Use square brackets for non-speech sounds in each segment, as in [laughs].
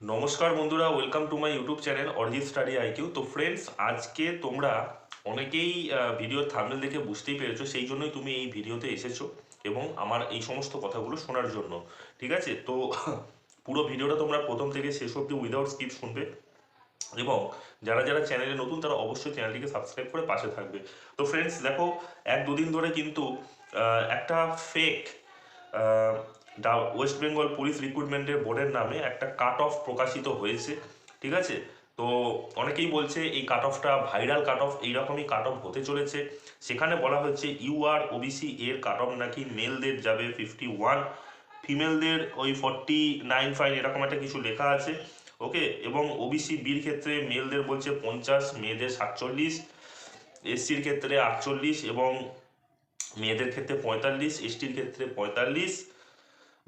নমস্কার বন্ধুরা welcome to my YouTube channel Arijit study IQ তো ফ্রেন্ডস আজকে তোমরা অনেকেই ভিডিওর থামনেল দেখে বুঝতেই পেরেছ, সেই জন্যই তুমি এই ভিডিওতে এসেছ এবং আমার এই সমস্ত কথাগুলো শোনার জন্য, ঠিক আছে? তো [laughs] পুরো ভিডিওটা তোমরা প্রথম থেকে শেষ অবধি উইদাউট স্কিপ শুনবে এবং যারা যারা চ্যানেলে নতুন, তারা অবশ্যই চ্যানেলটিকে সাবস্ক্রাইব করে পাশে থাকবে। তো ফ্রেন্ডস দেখো, এক দুদিন ধরে কিন্তু একটা ফেক ওয়েস্ট বেঙ্গল পুলিশ রিক্রুটমেন্টের বোর্ডের নামে একটা কাট অফ প্রকাশিত হয়েছে, ঠিক আছে? তো অনেকেই বলছে এই কাট অফটা ভাইরাল কাট অফ এইরকমই কাট অফ হতে চলেছে। সেখানে বলা হচ্ছে ইউআর ওবিসি এর কাট অফ নাকি মেলদের যাবে ফিফটি ওয়ান ফিমেলদের ওই ফর্টি নাইন ফাইন এরকম একটা কিছু লেখা আছে ওকে এবং ওবিসি বির ক্ষেত্রে মেলদের বলছে পঞ্চাশ, মেয়েদের সাতচল্লিশ এসসির ক্ষেত্রে আটচল্লিশ এবং মেয়েদের ক্ষেত্রে পঁয়তাল্লিশ এসটির ক্ষেত্রে পঁয়তাল্লিশ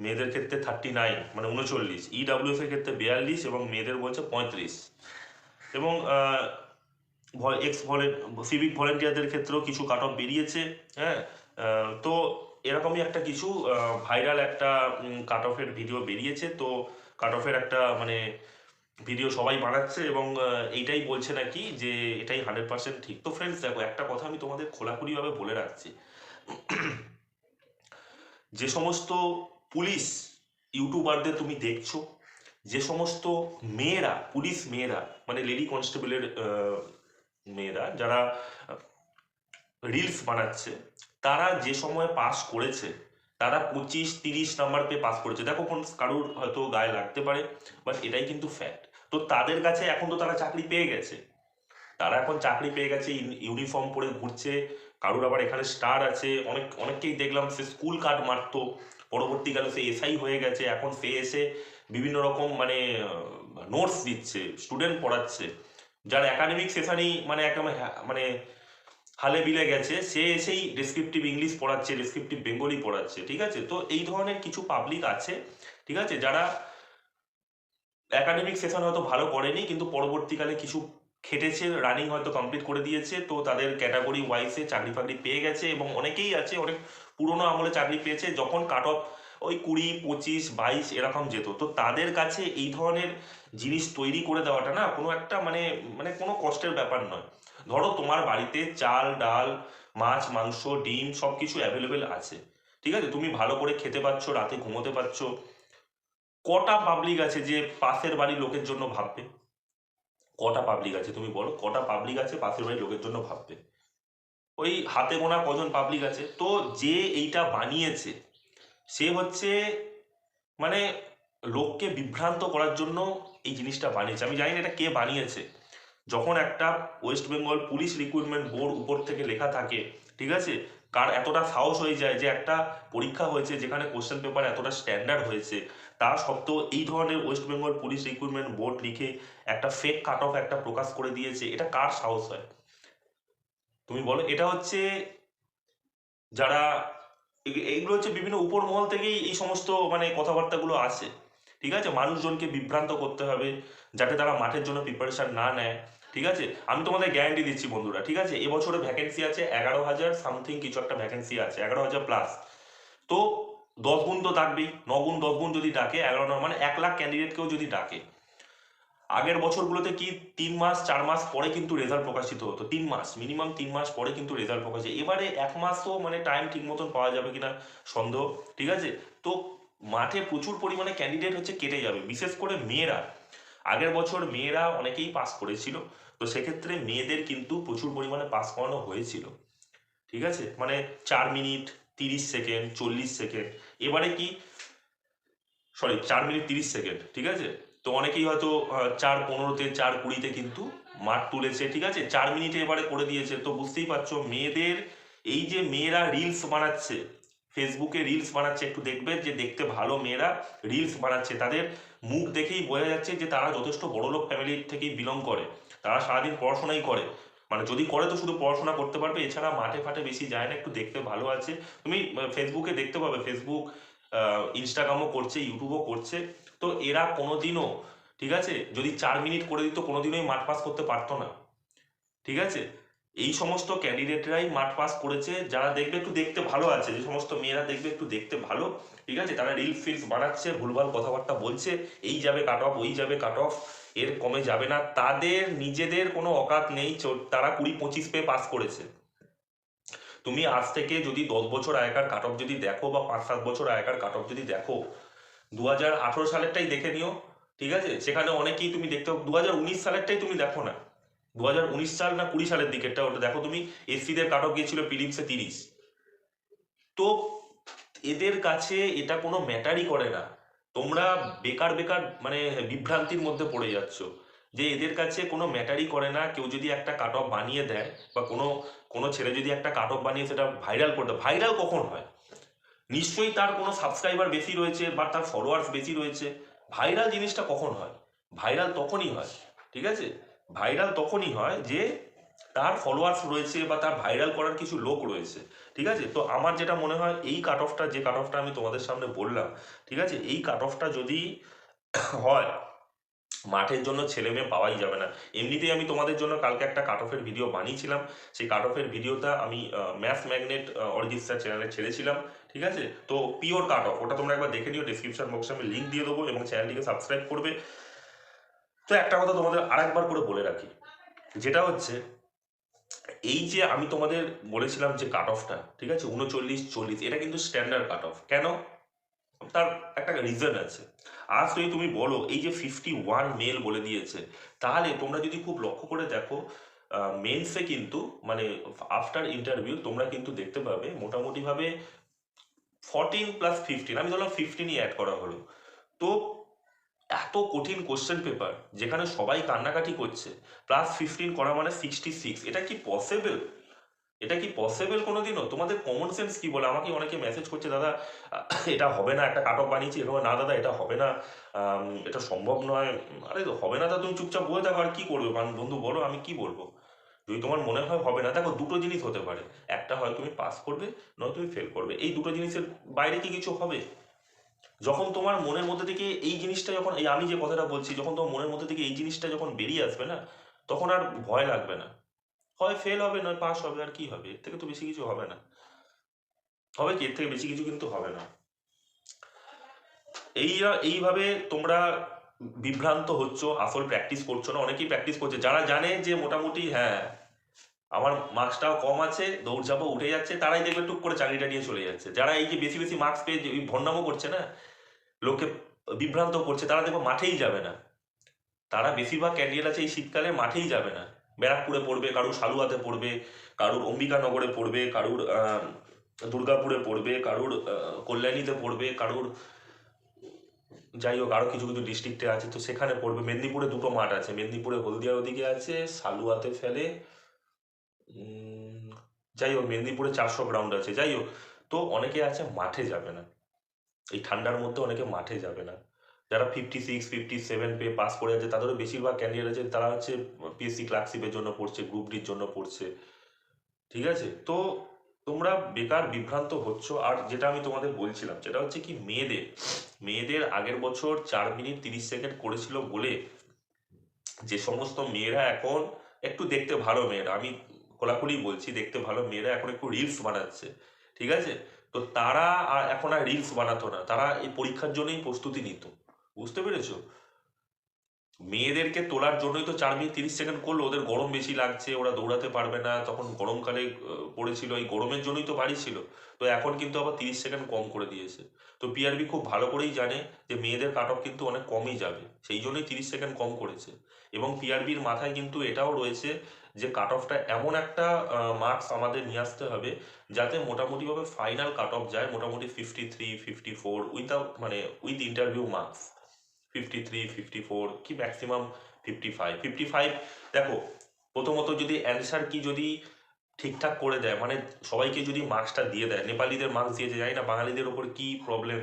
মেয়েদের ক্ষেত্রে থার্টি নাইন মানে উনচল্লিশ। ইডাব্লিউএস এর ক্ষেত্রে বিয়াল্লিশ এবং মেয়েদের বলছে পঁয়ত্রিশ। এবং এক্স ভলেন সিভিক ভলেন্টিয়ারদের ক্ষেত্রেও কিছু কাট অফ বেরিয়েছে হ্যাঁ? তো এরকমই একটা কিছু ভাইরাল একটা কাট অফের ভিডিও বেরিয়েছে। তো কাট অফের একটা মানে ভিডিও সবাই বানাচ্ছে এবং এইটাই বলছে নাকি যে এটাই হান্ড্রেড পার্সেন্ট ঠিক। তো ফ্রেন্ডস দেখো, একটা কথা আমি তোমাদের খোলাখুলিভাবে বলে রাখছি। যে সমস্ত পুলিশ ইউটিউবারদের তুমি দেখছ, যে সমস্ত মেয়েরা, পুলিশ মেয়েরা মানে লেডি কনস্টেবলের মেয়েরা যারা রিলস বানাচ্ছে, তারা যে সময় পাস করেছে, তারা পঁচিশ, তিরিশ নাম্বার পেয়ে পাস করেছে। দেখো কোন কারুর হয়তো গায়ে লাগতে পারে বাট এটাই কিন্তু ফ্যাক্ট তো তাদের কাছে এখন তো তারা চাকরি পেয়ে গেছে। তারা এখন চাকরি পেয়ে গেছে ইউনিফর্ম পরে ঘুরছে, কারুর আবার এখানে স্টার আছে, অনেক, অনেককেই দেখলাম সে স্কুল কার্ড মারতো। পরবর্তীকালে সে এসআই হয়ে গেছে, এখন সে এসে বিভিন্ন রকম মানে নোটস দিচ্ছে স্টুডেন্ট পড়াচ্ছে। যার একাডেমিক সেশনই মানে একদম মানে হালে বিলে গেছে, সে এসেই ডেসক্রিপটিভ ইংলিশ পড়াচ্ছে ডেসক্রিপটিভ বেঙ্গলি পড়াচ্ছে, ঠিক আছে? তো এই ধরনের কিছু পাবলিক আছে, ঠিক আছে? যারা একাডেমিক সেশন হয়তো ভালো করেনি, কিন্তু পরবর্তীকালে কিছু খেটেছে রানিং হয়তো কমপ্লিট করে দিয়েছে, তো তাদের ক্যাটাগরি ওয়াইসে চাকরি ফাকরি পেয়ে গেছে এবং অনেকেই আছে, অনেক পুরোনো আমলে চাকরি পেয়েছে, যখন কাট অফ ওই কুড়ি, পঁচিশ, বাইশ এরকম যেত। তো তাদের কাছে এই ধরনের জিনিস তৈরি করে দেওয়াটা না কোনো একটা মানে মানে কোনো কষ্টের ব্যাপার নয়। ধরো তোমার বাড়িতে চাল, ডাল, মাছ, মাংস, ডিম সব কিছু অ্যাভেলেবেল আছে। ঠিক আছে? তুমি ভালো করে খেতে পাচ্ছ রাতে ঘুমোতে পারছ। কটা পাবলিক আছে যে পাশের বাড়ির লোকের জন্য ভাববে? কটা পাবলিক আছে তুমি বলো? কটা পাবলিক আছে পাশের বাড়ির লোকের জন্য ভাববে? ওই হাতে গোনা কজন পাবলিক আছে, তো যে এইটা বানিয়েছে, সে হচ্ছে মানে লোককে বিভ্রান্ত করার জন্য এই জিনিসটা বানিয়েছে। আমি জানি না এটা কে বানিয়েছে। যখন একটা West Bengal police recruitment board উপর থেকে লেখা থাকে, ঠিক আছে? কার এতটা সাহস হয়ে যায় যে একটা পরীক্ষা হয়েছে যেখানে কোশ্চেন পেপার এতটা স্ট্যান্ডার্ড হয়েছে তা সত্ত্বেও এই ধরনের West Bengal police recruitment board লিখে একটা ফেক কাট অফ একটা প্রকাশ করে দিয়েছে, এটা কার সাহস হয়? তুমি বলো, এটা হচ্ছে যারা এইগুলো হচ্ছে বিভিন্ন উপর মহল থেকেই এই সমস্ত মানে কথাবার্তাগুলো আছে ঠিক আছে? মানুষজনকে বিভ্রান্ত করতে হবে যাতে তারা মাঠের জন্য প্রিপারেশন না নেয়, ঠিক আছে? আমি তোমাদের গ্যারান্টি দিচ্ছি বন্ধুরা, ঠিক আছে? এবছরে ভ্যাকেন্সি আছে এগারো হাজার সামথিং কিছু একটা ভ্যাকেন্সি আছে, এগারো হাজার প্লাস তো দশ গুণ তো ডাকবেই ন গুণ, দশ গুণ যদি ডাকে, এগারো মানে এক লাখ ক্যান্ডিডেটকেও যদি ডাকে আগের বছরগুলোতে কি তিন মাস, চার মাস পরে কিন্তু রেজাল্ট প্রকাশিত হতো? তিন মাস মিনিমাম তিন মাস পরে কিন্তু রেজাল্ট প্রকাশিত এবারে এক মাসও মানে টাইম ঠিক মতন পাওয়া যাবে কিনা সন্দেহ, ঠিক আছে? তো মাঠে প্রচুর পরিমাণে ক্যান্ডিডেট হচ্ছে কেটে যাবে, বিশেষ করে মেয়েরা। আগের বছর মেয়েরা অনেকেই পাস করেছিল, তো সেক্ষেত্রে মেয়েদের কিন্তু প্রচুর পরিমাণে পাস করানো হয়েছিল, ঠিক আছে? মানে চার মিনিট তিরিশ সেকেন্ড চল্লিশ সেকেন্ড এবারে কি? সরি চার মিনিট তিরিশ সেকেন্ড ঠিক আছে? তো অনেকেই হয়তো চার পনেরোতে চার কুড়িতে কিন্তু মাঠ তুলেছে, ঠিক আছে? চার মিনিটে এবারে করে দিয়েছে। তো বুঝতেই পারছ, মেয়েদের এই যে মেয়েরা রিলস বানাচ্ছে ফেসবুকে রিলস বানাচ্ছে, একটু দেখবে যে দেখতে ভালো মেয়েরা রিলস বানাচ্ছে। তাদের মুখ দেখেই বোঝা যাচ্ছে যে তারা যথেষ্ট বড়লোক ফ্যামিলির থেকেই বিলং করে। তারা সারাদিন পড়াশোনাই করে। মানে যদি করে তো শুধু পড়াশোনা করতে পারবে, এছাড়া মাঠে ফাটে বেশি যায় না, একটু দেখতে ভালো আছে। তুমি ফেসবুকে দেখতে পাবে ফেসবুক ইনস্টাগ্রামও করছে ইউটিউবও করছে। তো এরা কোনোদিনও, ঠিক আছে? যদি চার মিনিট করে দিত কোনোদিনই মাঠ পাস করতে পারতো না। ঠিক আছে? এই সমস্ত ক্যান্ডিডেটরাই মাঠ পাস করেছে। যারা দেখবে একটু দেখতে ভালো আছে, যে সমস্ত মেয়েরা দেখবে একটু দেখতে ভালো, ঠিক আছে? তারা রিল ফিলস বানাচ্ছে, ভুলভাল কথাবার্তা বলছে, এই যাবে কাট অফ ওই যাবে কাট অফ এর কমে যাবে না। তাদের নিজেদের কোনো অকাত নেই তারা কুড়ি পঁচিশ পেয়ে পাস করেছে। তুমি আজ থেকে যদি দশ বছর আগেকার কাট অফ যদি দেখো বা পাঁচ সাত বছর আগেকার কাট অফ যদি দেখো দু হাজার আঠেরো সালেরটাই দেখে নিও, ঠিক আছে? সেখানে অনেকেই তুমি দেখতে দু হাজার উনিশ সালেরটাই তুমি দেখো না। দু হাজার উনিশ সাল না কুড়ি সালের দিকেরটা, ওটা দেখো তুমি, এসসিদের কাট অফ গিয়েছিল ফিলিপসে তিরিশ। তো এদের কাছে এটা কোনো ম্যাটারই করে না। তোমরা বেকার বেকার মানে বিভ্রান্তির মধ্যে পড়ে যাচ্ছ। যে এদের কাছে কোনো ম্যাটারই করে না, কেউ যদি একটা কাট অফ বানিয়ে দেয় বা কোনো কোনো ছেলে যদি একটা কাট অফ বানিয়ে সেটা ভাইরাল করে দেয়, ভাইরাল কখন হয়? নিশ্চয়ই তার কোনো সাবস্ক্রাইবার বেশি রয়েছে বা তার ফলোয়ার্স বেশি রয়েছে। ভাইরাল জিনিসটা কখন হয়? ভাইরাল তখনই হয়, ঠিক আছে? ভাইরাল তখনই হয় যে তার ফলোয়ার্স রয়েছে বা তার ভাইরাল করার কিছু লোক রয়েছে, ঠিক আছে? তো আমার যেটা মনে হয়, এই কাট অফটা যে কাট অফটা আমি তোমাদের সামনে বললাম, ঠিক আছে? এই কাট অফটা যদি হয় মাঠের জন্য ছেলে মেয়ে পাওয়াই যাবে না। এমনিতেই আমি তোমাদের জন্য কালকে একটা কাট অফের ভিডিও বানিয়েছিলাম। সেই কাট অফের ভিডিওটা আমি ম্যাথ ম্যাগনেট অরিজিৎ স্যার চ্যানেলে ছেড়েছিলাম, ঠিক আছে? তো পিওর কাট অফ ওটা তোমরা একবার দেখে নিও ডিসক্রিপশন বক্সে আমি লিঙ্ক দিয়ে দেবো এবং চ্যানেলটিকে সাবস্ক্রাইব করবে। তো একটা কথা তোমাদের আরেকবার করে বলে রাখি, যেটা হচ্ছে, এই যে আমি তোমাদের বলেছিলাম যে কাট অফটা ঠিক আছে? উনচল্লিশ, চল্লিশ, এটা কিন্তু স্ট্যান্ডার্ড কাট অফ কেন? তার একটা রিজন আছে। আজ যদি তুমি বলো, এই যে ফিফটি ওয়ান মেল বলে দিয়েছে, তাহলে তোমরা যদি খুব লক্ষ্য করে দেখো মেন্সে কিন্তু মানে আফটার ইন্টারভিউ তোমরা কিন্তু দেখতে পাবে মোটামুটিভাবে ফরটিন প্লাস ফিফটিন আমি ধরলাম ফিফটিনই অ্যাড করা হলো। তো এত কঠিন কোশ্চেন পেপার যেখানে সবাই কান্নাকাটি করছে প্লাস ফিফটিন করা মানে সিক্সটি সিক্স এটা কি পসিবল এটা কি পসিবল কোনোদিনও? তোমাদের কমন সেন্স কি বলে? আমাকে অনেকে মেসেজ করছে, দাদা এটা হবে না, একটা কাট অফ বানিয়েছি। এরকম না, দাদা, এটা হবে না। এটা সম্ভব নয়। আরে হবে না, তা তুমি চুপচাপ বলে থাকো, আর কি করবে? বান- বন্ধু, বলো, আমি কি বলব? যদি তোমার মনে হয় হবে না, দেখো, দুটো জিনিস হতে পারে। একটা হয় তুমি পাস করবে, নয় তুমি ফেল করবে। এই দুটো জিনিসের বাইরে কি কিছু হবে? যখন তোমার মনের মধ্যে থেকে এই জিনিসটা যখন, এই আমি যে কথাটা বলছি, যখন তোমার মনের মধ্যে থেকে এই জিনিসটা যখন বেরিয়ে আসবে না, তখন আর ভয় লাগবে না। হয় ফেল হবে, নয় পাস হবে, আর কি হবে? এর থেকে তো বেশি কিছু হবে না। হবে কি? এর থেকে বেশি কিছু কিন্তু হবে না। এই এইভাবে তোমরা বিভ্রান্ত হচ্ছ, আসল প্র্যাকটিস করছ না, অনেকেই প্র্যাকটিস করছে। যারা জানে যে মোটামুটি হ্যাঁ আমার মার্কসটাও কম আছে, দৌড়ঝাঁপও উঠে যাচ্ছে, তারাই দেখবে টুক করে চাকরিটা নিয়ে চলে যাচ্ছে। যারা এই যে বেশি বেশি মার্কস পেয়ে যে ওই ভণ্ডামো করছে না, লোককে বিভ্রান্ত করছে, তারা দেখব মাঠেই যাবে না। তারা বেশিরভাগ ক্যান্ডিডেট আছে এই শীতকালে, মাঠেই যাবে না। ব্যারাকপুরে পড়বে, কারুর সালুয়াতে পড়বে, কারুর অম্বিকানগরে পড়বে, কারুর দুর্গাপুরে পড়বে, কারুর কল্যাণীতে পড়বে, কারুর, যাই হোক, আরও কিছু কিছু ডিস্ট্রিক্টে আছে, তো সেখানে পড়বে। মেদিনীপুরে দুটো মাঠ আছে, মেদিনীপুরে হলদিয়ার ওদিকে আছে, সালুয়াতে ফেলে যাই হোক, মেদিনীপুরে চারশো গ্রাউন্ড আছে, যাই হোক, তো অনেকে আছে মাঠে যাবে না। এই ঠান্ডার মধ্যে অনেকে মাঠে যাবে না। যারা ফিফটি সিক্স ফিফটি সেভেন পে পাস করে আছে তাদেরও বেশিরভাগ ক্যান্ডিডেট আছে তারা হচ্ছে পিএসসি ক্লার্কশিপের জন্য পড়ছে গ্রুপ ডির জন্য পড়ছে। ঠিক আছে? তো তোমরা বেকার বিভ্রান্ত হচ্ছ, আর যেটা আমি তোমাদের বলছিলাম, সেটা হচ্ছে কি মেয়েদের মেয়েদের আগের বছর চার মিনিট তিরিশ সেকেন্ড করেছিল বলে যে সমস্ত মেয়েরা এখন একটু দেখতে ভালো মেয়েরা, আমি খোলাখুলি বলছি দেখতে ভালো মেয়েরা এখন একটু রিলস বানাচ্ছে, ঠিক আছে? তো তারা আর এখন আর রিলস বানাতো না, তারা এই পরীক্ষার জন্যই প্রস্তুতি নিত। বুঝতে পেরেছ? মেয়েদেরকে তোলার জন্যই তো চার মিনিট তিরিশ সেকেন্ড করল, ওদের গরম বেশি লাগছে, ওরা দৌড়াতে পারবে না। তখন গরমকালে পড়েছিল, এই গরমের জন্যই তো বাড়ি ছিল। তো এখন কিন্তু আবার তিরিশ সেকেন্ড কম করে দিয়েছে। তো পিআরবি খুব ভালো করেই জানে যে মেয়েদের কাট অফ কিন্তু অনেক কমই যাবে। সেই জন্যই তিরিশ সেকেন্ড কম করেছে। এবং পিআরবির মাথায় কিন্তু এটাও রয়েছে যে কাট অফটা এমন একটা মার্কস আমাদের নিয়ে আসতে হবে যাতে মোটামুটিভাবে ফাইনাল কাট অফ যায়, মোটামুটি fifty three fifty four without মানে with interview marks fifty three fifty four কি maximum fifty five fifty five দেখো, প্রথমত যদি অ্যান্সার কি যদি ঠিকঠাক করে দেয় মানে সবাইকে যদি মার্কসটা দিয়ে দেয়, নেপালিদের মার্কস দিয়েছে, জানি না বাঙালিদের ওপর কি প্রবলেম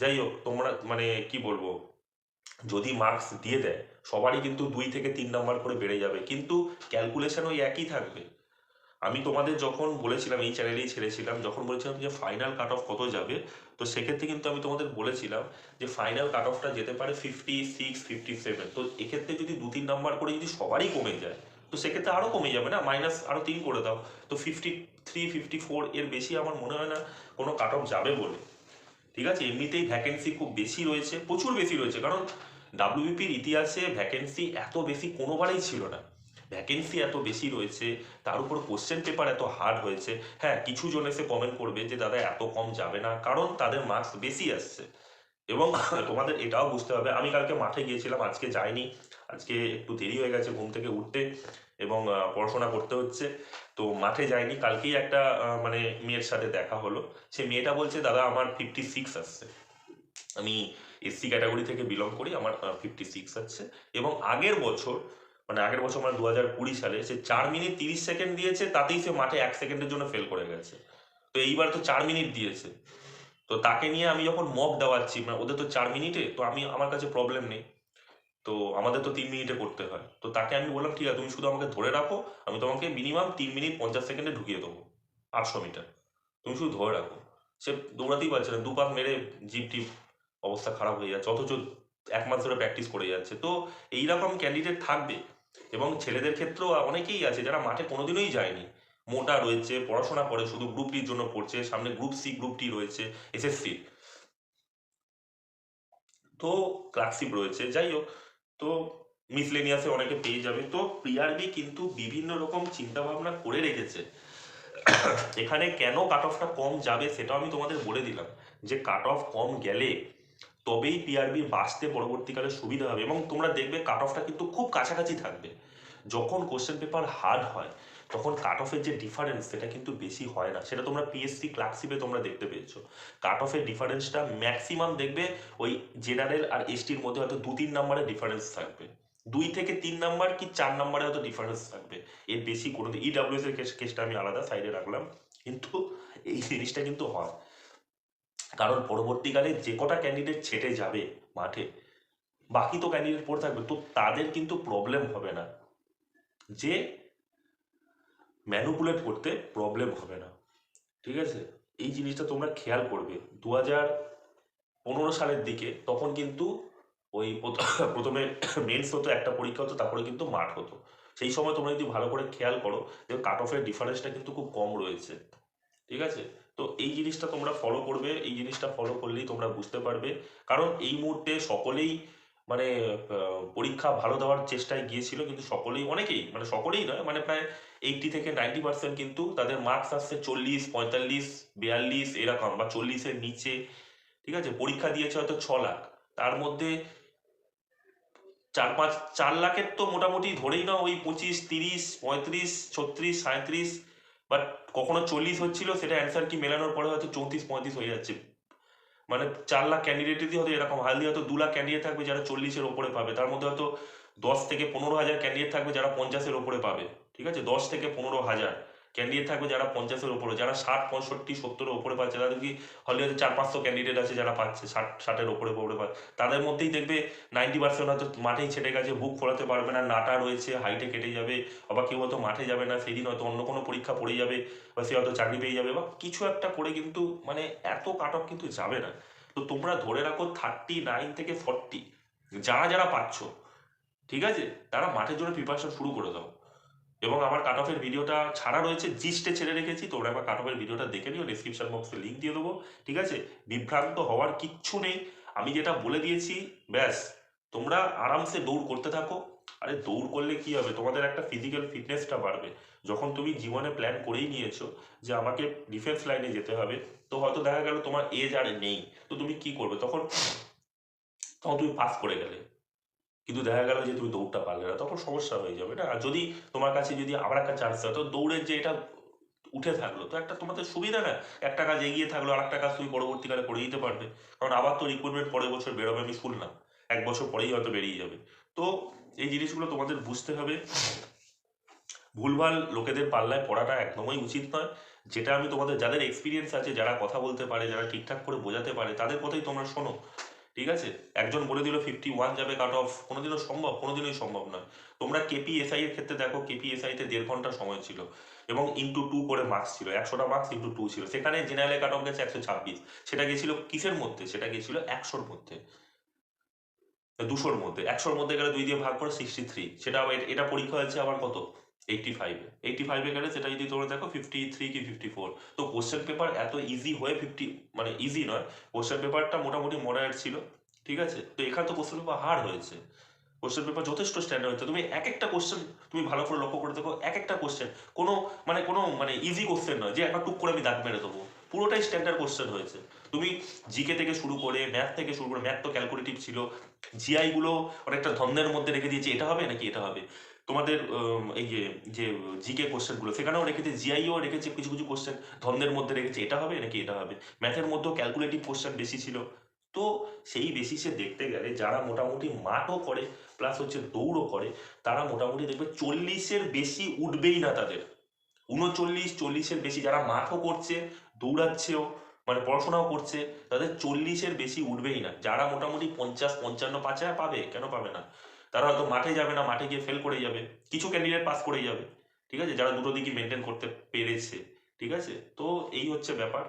যাই হোক, তোমরা মানে কি বলব, যদি মার্কস দিয়ে দেয়, সবারই কিন্তু দুই থেকে তিন নাম্বার করে বেড়ে যাবে। কিন্তু ক্যালকুলেশন ওই একই থাকবে। আমি তোমাদের যখন বলেছিলাম, এই চ্যানেলেই ছেড়েছিলাম, যখন বলেছিলাম যে ফাইনাল কাট অফ কত যাবে, তো সেক্ষেত্রে কিন্তু আমি তোমাদের বলেছিলাম যে ফাইনাল কাট অফটা যেতে পারে ফিফটি সিক্স ফিফটি সেভেন তো এক্ষেত্রে যদি দু তিন নাম্বার করে যদি সবারই কমে যায়, তো সেক্ষেত্রে আরও কমে যাবে না? মাইনাস আরও তিন করে দাও। তো ফিফটি থ্রি ফিফটি ফোর এর বেশি আমার মনে হয় না কোনো কাট অফ যাবে বলে। ঠিক আছে? এমনিতেই ভ্যাকেন্সি খুব বেশি রয়েছে, প্রচুর বেশি রয়েছে, কারণ ডাব্লিউবিপির ইতিহাসে ভ্যাকেন্সি এত বেশি কোনোবারেই ছিল না। ভ্যাকেন্সি এত বেশি রয়েছে, তার উপর কোশ্চেন পেপার এত হার্ড হয়েছে। হ্যাঁ কিছু জন এসে কমেন্ট করবে যে, দাদা, এত কম যাবে না। কারণ তাদের মার্কস বেশি আসছে। এবং [laughs] তোমাদের এটাও বুঝতে হবে, আমি কালকে মাঠে গিয়েছিলাম, আজকে যাইনি। আজকে একটু দেরি হয়ে গেছে ঘুম থেকে উঠতে এবং পড়াশোনা করতে হচ্ছে। তো মাঠে যাইনি, কালকেই একটা মানে মেয়ের সাথে দেখা হলো। সে মেয়েটা বলছে, দাদা, আমার ফিফটি সিক্স আসছে। আমি এসসি ক্যাটাগরি থেকে বিলং করি, আমার ফিফটি সিক্স আসছে। এবং আগের বছর মানে আগের বছর মানে দু হাজার কুড়ি সালে সে চার মিনিট তিরিশ সেকেন্ড দিয়েছে, তাতেই সে মাঠে এক সেকেন্ডের জন্য ফেল করে গেছে। তো এইবার তো চার মিনিট দিয়েছে। তো তাকে নিয়ে আমি যখন মক দেওয়াচ্ছি মানে ওদের তো চার মিনিটে, তো আমি, আমার কাছে প্রবলেম নেই। তো আমাদের তো তিন মিনিটে করতে হয়। তো তাকে আমি বললাম, ঠিক আছে, তুমি শুধু আমাকে ধরে রাখো, আমি তোমাকে মিনিমাম তিন মিনিট পঞ্চাশ সেকেন্ডে ঢুকিয়ে দেবো, আটশো মিটার। তুমি শুধু ধরে রাখো। সে দৌড়াতেই পারছে না, দু পাক মেরে জিপ টিপ, অবস্থা খারাপ হয়ে যাচ্ছে, অথচ এক মাস ধরে প্র্যাকটিস করে যাচ্ছে। তো এইরকম ক্যান্ডিডেট থাকবে এবং ছেলেদের ক্ষেত্রেও অনেকেই আছে যারা মাঠে কোনোদিনই যায়নি। মোটা রয়েছে, পড়াশোনা করে, শুধু গ্রুপ ডির জন্য পড়ছে, সামনে গ্রুপ সি গ্রুপ টি রয়েছে এসএসসি তো ক্লার্কশিপ রয়েছে, যাই হোক, তো মিসলেনিয়াসে অনেকে পেয়ে যাবে। তো পিআরবি কিন্তু বিভিন্ন রকম চিন্তা ভাবনা করে রেখেছে। এখানে কেন কাট অফটা কম যাবে সেটাও আমি তোমাদের বলে দিলাম। যে কাট অফ কম গেলে তবেই পিআরবি বাঁচতে পরবর্তীকালে সুবিধা হবে এবং তোমরা দেখবে কাট অফটা কিন্তু খুব কাছাকাছি থাকবে। যখন কোশ্চেন পেপার হার্ড হয়, তখন কাট অফের যে ডিফারেন্স সেটা কিন্তু বেশি হয় না। সেটা তোমরা পিএসসি ক্লার্কশিপে তোমরা দেখতে পেয়েছ। কাট অফের ডিফারেন্সটা ম্যাক্সিমাম দেখবে ওই জেনারেল আর এসটির মধ্যে হয়তো দু তিন নম্বরের ডিফারেন্স থাকবে। দুই থেকে তিন নাম্বার কি চার নাম্বারে হয়তো ডিফারেন্স থাকবে। এর বেশি কোনো ইডাব্লিউএস এর কেস কেসটা আমি আলাদা সাইডে রাখলাম। কিন্তু এই জিনিসটা কিন্তু হয়। কারণ পরবর্তীকালে যে কটা ক্যান্ডিডেট ছেটে যাবে মাঠে, বাকি তো ক্যান্ডিডেট পড়ে থাকবে। তো তাদের কিন্তু প্রবলেম হবে না। যে ম্যানুপুলেট করতে প্রবলেম হবে না। ঠিক আছে? এই জিনিসটা তোমরা খেয়াল করবে। দু হাজার পনেরো সালের দিকে তখন কিন্তু ওই প্রথ- প্রথমে মেন্স হতো, একটা পরীক্ষা হতো, তারপরে কিন্তু মাঠ হতো। সেই সময় তোমরা যদি ভালো করে খেয়াল করো, যে কাট অফের ডিফারেন্সটা কিন্তু খুব কম রয়েছে। ঠিক আছে? তো এই জিনিসটা তোমরা ফলো করবে, এই জিনিসটা ফলো করলেই তোমরা বুঝতে পারবে। কারণ এই মুহূর্তে সকলেই মানে পরীক্ষা ভালো দেওয়ার চেষ্টায় গিয়েছিল, কিন্তু সকলেই, অনেকেই মানে সকলেই নয় মানে প্রায় এইটটি থেকে নাইনটি পার্সেন্ট কিন্তু তাদের মার্কস আসছে চল্লিশ, পঁয়তাল্লিশ, বিয়াল্লিশ, এরকম, বা চল্লিশের নিচে, ঠিক আছে? পরীক্ষা দিয়েছে হয়তো ছ লাখ। তার মধ্যে চার পাঁচ, চার লাখের তো মোটামুটি ধরেই না ওই পঁচিশ, তিরিশ, পঁয়ত্রিশ, ছত্রিশ সাঁত্রিশ বাট কখনো চল্লিশ হচ্ছিল, সেটা অ্যান্সার কি মেলানোর পরে হয়তো চৌত্রিশ, পঁয়ত্রিশ হয়ে যাচ্ছে। মানে চার লাখ ক্যান্ডিডেটই হয়তো এরকম হালদি হয়তো দু লাখ ক্যান্ডিডেট থাকবে যারা চল্লিশের ওপরে পাবে। তার মধ্যে হয়তো দশ থেকে পনেরো হাজার ক্যান্ডিডেট থাকবে যারা পঞ্চাশের ওপরে পাবে। ঠিক আছে? দশ থেকে পনেরো হাজার। ক্যান্ডিডেট থাকবে যারা পঞ্চাশের ওপরে যারা ষাট, পঁয়ষট্টি, সত্তরের ওপরে পাচ্ছে, তাদের কি হলে হয়তো চার, পাঁচশো ক্যান্ডিডেট আছে যারা পাচ্ছে, ষাট, ষাটের ওপরে উপরে পাচ্ছে। তাদের মধ্যেই দেখবে নাইনটি পার্সেন্ট হয়তো মাঠেই ছেটে গেছে বুক ফোরাতে পারবে না, নাটা রয়েছে হাইটে কেটে যাবে, আবার কেউ হয়তো মাঠে যাবে না, সেদিন হয়তো অন্য কোনো পরীক্ষা পড়ে যাবে, বা সে হয়তো চাকরি পেয়ে যাবে, বা কিছু একটা করে কিন্তু মানে এত কাট অফ কিন্তু যাবে না। তো তোমরা ধরে রাখো থার্টি নাইন থেকে ফর্টি যারা যারা পাচ্ছ, ঠিক আছে? তারা মাঠের জন্য প্রিপারেশন শুরু করে দাও। এবং আমার কাট অফের ভিডিওটা ছাড়া রয়েছে জিস্টে ছেড়ে রেখেছি, তোমরা একবার কাট অফের ভিডিওটা দেখে নিও ডিসক্রিপশন বক্সে লিঙ্ক দিয়ে দেবো, ঠিক আছে? বিভ্রান্ত হওয়ার কিচ্ছু নেই, আমি যেটা বলে দিয়েছি, ব্যাস, তোমরা আরামসে দৌড় করতে থাকো, আরে দৌড় করলে কি হবে? তোমাদের একটা ফিজিক্যাল ফিটনেসটা বাড়বে, যখন তুমি জীবনে প্ল্যান করেই নিয়েছো যে আমাকে ডিফেন্স লাইনে যেতে হবে, তো হয়তো দেখা গেল তোমার এজ আর নেই, তো তুমি কি করবে? তখন তখন তুমি পাস করে গেলে। কিন্তু দেখা গেল যে তুমি দৌড়টা পারলে না, তখন সমস্যা হয়ে যাবে। না আর যদি তোমার কাছে যদি আবার একটা চান্স হয় তো দৌড়ের যে এটা উঠে থাকল, তো একটা তোমাদের সুবিধা না? একটা কাজ এগিয়ে থাকল আর একটা কাজ তুমি পরবর্তীকালে করে দিতে পারবে। কারণ আবার তো রিক্রুটমেন্ট পরের বছর বেরোবে, আমি শুনলাম। এক বছর পরেই হয়তো বেরিয়ে যাবে। তো এই জিনিসগুলো তোমাদের বুঝতে হবে। ভুলভাল লোকেদের পাল্লায় পড়াটা একদমই উচিত নয়। যেটা আমি তোমাদের, যাদের এক্সপিরিয়েন্স আছে, যারা কথা বলতে পারে, যারা ঠিকঠাক করে বোঝাতে পারে, তাদের কথাই তোমরা শোনো। ঠিক আছে? একজন বলে দিল ফিফটি ওয়ান যাবে কাট অফ কোনোদিনও সম্ভব, কোনোদিনই সম্ভব নয়। তোমরা কেপিএসআই এর ক্ষেত্রে দেখো কেপিএসআই তে দেড় ঘণ্টা সময় ছিল এবং ইন্টু টু করে মার্কস ছিল, একশোটা মার্কস ইন্টু টু ছিল। সেখানে জেনারেল কাট অফ গেছে একশো ছাব্বিশ। সেটা গেছিল কিসের মধ্যে? সেটা গেছিল একশোর মধ্যে। দুশোর মধ্যে। একশোর মধ্যে গেলে দুই দিয়ে ভাগ করে সিক্সটি থ্রি সেটা এটা পরীক্ষা হয়েছে আবার কত? এইটটি ফাইভে এইটটি ফাইভে গেলে সেটা যদি তোমরা দেখো ফিফটি থ্রি কি ফিফটি ফোর তো কোশ্চেন পেপার এত ইজি হয়ে ফিফটি মানে ইজি নয়। কোশ্চেন পেপারটা মোটামুটি মডারেট ছিল, ঠিক আছে? তো এখানে তো কোশ্চেন পেপার হার্ড হয়েছে। কোশ্চেন পেপার যথেষ্ট স্ট্যান্ডার্ড হয়েছে। তুমি এক একটা কোশ্চেন তুমি ভালো করে লক্ষ্য করে দেখো এক একটা কোশ্চেন কোনো মানে কোনো মানে ইজি কোশ্চেন নয় যে একটা টুক করে আমি দাগ মেরে দেবো। পুরোটাই স্ট্যান্ডার্ড কোশ্চেন হয়েছে। তুমি জিকে থেকে শুরু করে ম্যাথ থেকে শুরু করে ম্যাথ তো ক্যালকুলেটিভ ছিল। জিআই গুলো অনেকটা ধন্দের মধ্যে রেখে দিয়েছে, এটা হবে নাকি এটা হবে? তোমাদের এই যে যে জিকে কোশ্চেনগুলো সেখানেও রেখেছে জিআইও রেখেছে কিছু কিছু কোশ্চেন ধন্দের মধ্যে রেখেছে, এটা হবে নাকি এটা হবে? ম্যাথের মধ্যেও ক্যালকুলেটিভ কোশ্চেন বেশি ছিল। তো সেই বেসিসে দেখতে গেলে, যারা মোটামুটি মাঠও করে প্লাস হচ্ছে দৌড়ও করে, তারা মোটামুটি দেখবে চল্লিশের বেশি উঠবেই না তাদের। উনচল্লিশ, চল্লিশের বেশি যারা মাঠও করছে, দৌড়াচ্ছেও মানে পড়াশোনাও করছে, তাদের চল্লিশের বেশি উঠবেই না। যারা মোটামুটি পঞ্চাশ, পঞ্চান্ন, পাঁচে পাবে, কেন পাবে না? তারা হয়তো মাঠে যাবে না, মাঠে গিয়ে ফেল করে যাবে। কিছু ক্যান্ডিডেট পাস করে যাবে, ঠিক আছে? যারা দুটো দিকই মেনটেন করতে পেরেছে, ঠিক আছে? তো এই হচ্ছে ব্যাপার।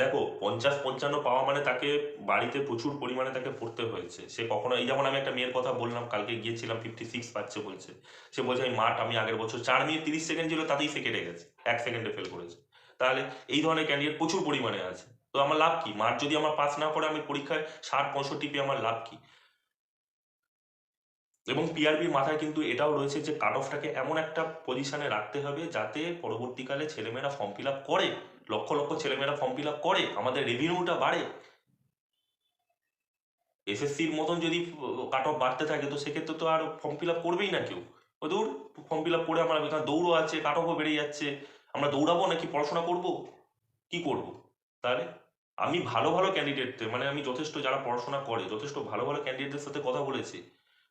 দেখো, পঞ্চাশ পঞ্চান্ন পাওয়া মানে তাকে বাড়িতে প্রচুর পরিমাণে তাকে পড়তে হয়েছে। সে কখনো, এই যেমন আমি একটা মেয়ের কথা বললাম, কালকে গিয়েছিলাম ফিফটি সিক্স পাচ্ছে বলছে। সে বলছে আমি মাঠ আমি আগের বছর চার মিনিট তিরিশ সেকেন্ড ছিল, তাতেই সে কেটে গেছে, এক সেকেন্ডে ফেল করেছে। তাহলে এই ধরনের ক্যান্ডিডেট প্রচুর পরিমাণে আছে। তো আমার লাভ কি? মাঠ যদি আমার পাস না করে, আমি পরীক্ষায় ষাট, পঁয়ষট্টি পেয়ে আমার লাভ কি? এবং পিআরবির মাথায় কিন্তু এটাও রয়েছে যে কাট অফটাকে এমন একটা পজিশনে রাখতে হবে যাতে পরবর্তীকালে ছেলেমেয়েরা ফর্ম ফিল আপ করে, লক্ষ লক্ষ ছেলেমেয়েরা ফর্ম ফিল আপ করে, আমাদের রেভিনিউটা বাড়ে। এসএসসির মতন যদি কাট অফ বাড়তে থাকে, তো সেক্ষেত্রে তো আর ফর্ম ফিল আপ করবেই না কেউ। ও দৌড় ফর্ম ফিল আপ করে আমার এখানে দৌড়ও আছে কাট অফও বেড়ে যাচ্ছে। আমরা দৌড়াবো নাকি, পড়াশোনা করব? কি করব? তাহলে আমি ভালো ভালো ক্যান্ডিডেটদের মানে আমি যথেষ্ট যারা পড়াশোনা করে, যথেষ্ট ভালো ভালো ক্যান্ডিডেটদের সাথে কথা বলেছি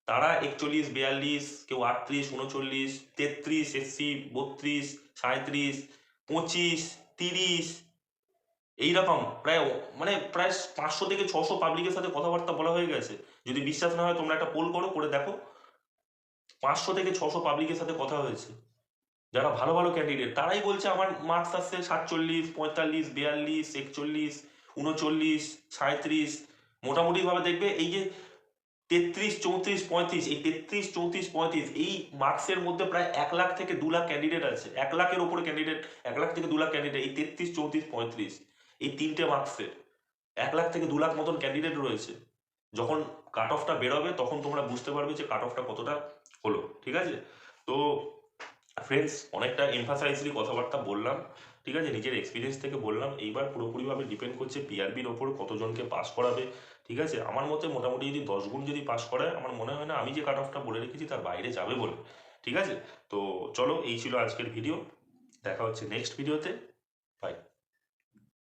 তারা একচল্লিশ, বিয়াল্লিশ, কেউ আটত্রিশ, উনচল্লিশ, তেত্রিশ, এসসি, বত্রিশ সাঁত্রিশ পঁচিশ, তিরিশ, এইরকম প্রায় মানে প্রায় পাঁচশো থেকে ছশো পাবলিকের সাথে কথাবার্তা বলা হয়ে গেছে। যদি বিশ্বাস না হয় তোমরা একটা পোল করো, করে দেখো। পাঁচশো থেকে ছশো পাবলিকের সাথে কথা হয়েছে। যারা ভালো ভালো ক্যান্ডিডেট তারাই বলছে আমার মার্কস আসছে সাতচল্লিশ, পঁয়তাল্লিশ, বিয়াল্লিশ, একচল্লিশ, উনচল্লিশ সাঁত্রিশ মোটামুটি ভাবে দেখবে এই যে তেত্রিশ, চৌত্রিশ, পঁয়ত্রিশ, এই তেত্রিশ, চৌত্রিশ, পঁয়ত্রিশ, এই মার্কসের মধ্যে প্রায় এক লাখ থেকে দু লাখ ক্যান্ডিডেট আছে। এক লাখের উপরে ক্যান্ডিডেট এক লাখ থেকে দু লাখ ক্যান্ডিডেট এই তেত্রিশ, চৌত্রিশ, পঁয়ত্রিশ, এই তিনটে মার্কসের এক লাখ থেকে দু লাখ মতন ক্যান্ডিডেট রয়েছে। যখন কাট অফটা বেরোবে, তখন তোমরা বুঝতে পারবে যে কাট অফটা কতটা হলো, ঠিক আছে? তো ফ্রেন্ডস অনেকটা এমফাসাইজলি কথাবার্তা বললাম। ঠিক আছে? নিজের এক্সপিরিয়েন্স থেকে বললাম, এইবার পুরোপুরিভাবে ডিপেন্ড করছে পিআরবির ওপর কতজনকে পাস করাবে, ঠিক আছে? আমার মতে মোটামুটি যদি দশ গুণ যদি পাস করায়, আমার মনে হয় না আমি যে কাট অফটা বলে রেখেছি তার বাইরে যাবে বলে, ঠিক আছে? তো চলো, এই ছিল আজকের ভিডিও দেখা হচ্ছে নেক্সট ভিডিওতে বাই